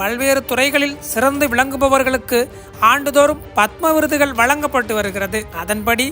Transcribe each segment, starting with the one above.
பல்வேறு துறைகளில் சிறந்து விளங்குபவர்களுக்கு ஆண்டுதோறும் பத்ம விருதுகள் வழங்கப்பட்டு வருகிறது. அதன்படி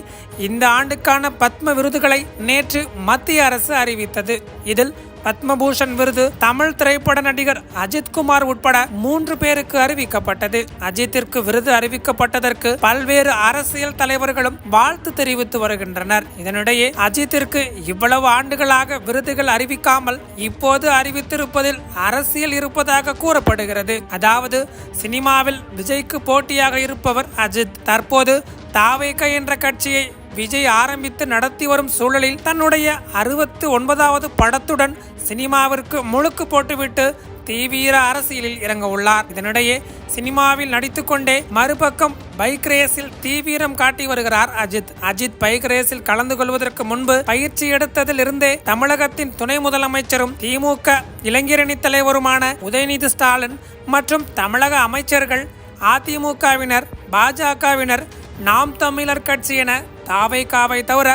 இந்த ஆண்டுக்கான பத்ம விருதுகளை நேற்று மத்திய அரசு அறிவித்தது. இதில் பத்மபூஷன் விருது தமிழ் திரைப்பட நடிகர் அஜித் குமார் உட்பட மூன்று பேருக்கு அறிவிக்கப்பட்டது. அஜித்திற்கு விருது அறிவிக்கப்பட்டதற்கு பல்வேறு அரசியல் தலைவர்களும் வாழ்த்து தெரிவித்து வருகின்றனர். இதனிடையே அஜித்திற்கு இவ்வளவு ஆண்டுகளாக விருதுகள் அறிவிக்காமல் இப்போது அறிவித்திருப்பதில் அரசியல் இருப்பதாக கூறப்படுகிறது. அதாவது சினிமாவில் விஜய்க்கு போட்டியாக இருப்பவர் அஜித். தற்போது தாவேக என்ற கட்சியை விஜய் ஆரம்பித்து நடத்தி வரும் சூழலில் தன்னுடைய அறுபத்து ஒன்பதாவது படத்துடன் சினிமாவிற்கு முழுக்கு போட்டுவிட்டு தீவிர அரசியலில் இறங்க உள்ளார் இதனிடையே சினிமாவில் நடித்துக்கொண்டே மறுபக்கம் பைக் ரேஸில் தீவிரம் காட்டி வருகிறார் அஜித். அஜித் பைக் ரேஸில் கலந்து கொள்வதற்கு முன்பு பயிற்சி எடுத்ததில் இருந்தே தமிழகத்தின் துணை முதலமைச்சரும் திமுக இளைஞரணி தலைவருமான உதயநிதி ஸ்டாலின் மற்றும் தமிழக அமைச்சர்கள் அதிமுகவினர் பாஜகவினர் நாம் தமிழர் கட்சி என தாவைக்காவை தவிர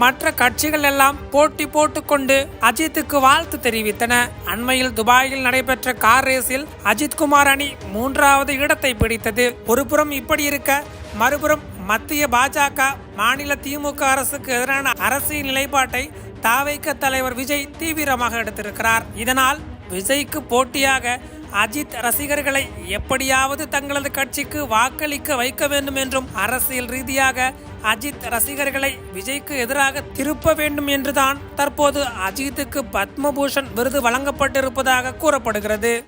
மற்ற கட்சிகள் எல்லாம் போட்டி போட்டுக்கொண்டு அஜித்துக்கு வாழ்த்து தெரிவித்தன. அண்மையில் துபாயில் நடைபெற்ற கார் ரேஸில் அஜித் குமார் அணி மூன்றாவது இடத்தை பிடித்தது. ஒருபுறம் இப்படி இருக்க மறுபுறம் மத்திய பாஜக மாநில திமுக அரசுக்கு எதிரான அரசியல் நிலைப்பாட்டை தாவைக்க தலைவர் விஜய் தீவிரமாக எடுத்திருக்கிறார். இதனால் விஜய்க்கு போட்டியாக அஜித் ரசிகர்களை எப்படியாவது தங்களது கட்சிக்கு வாக்களிக்க வைக்க வேண்டும் என்றும் அரசியல் ரீதியாக அஜித் ரசிகர்களை விஜய்க்கு எதிராக திருப்ப வேண்டும் என்றுதான் தற்போது அஜித்துக்கு பத்மபூஷன் விருது வழங்கப்பட்டிருப்பதாக கூறப்படுகிறது.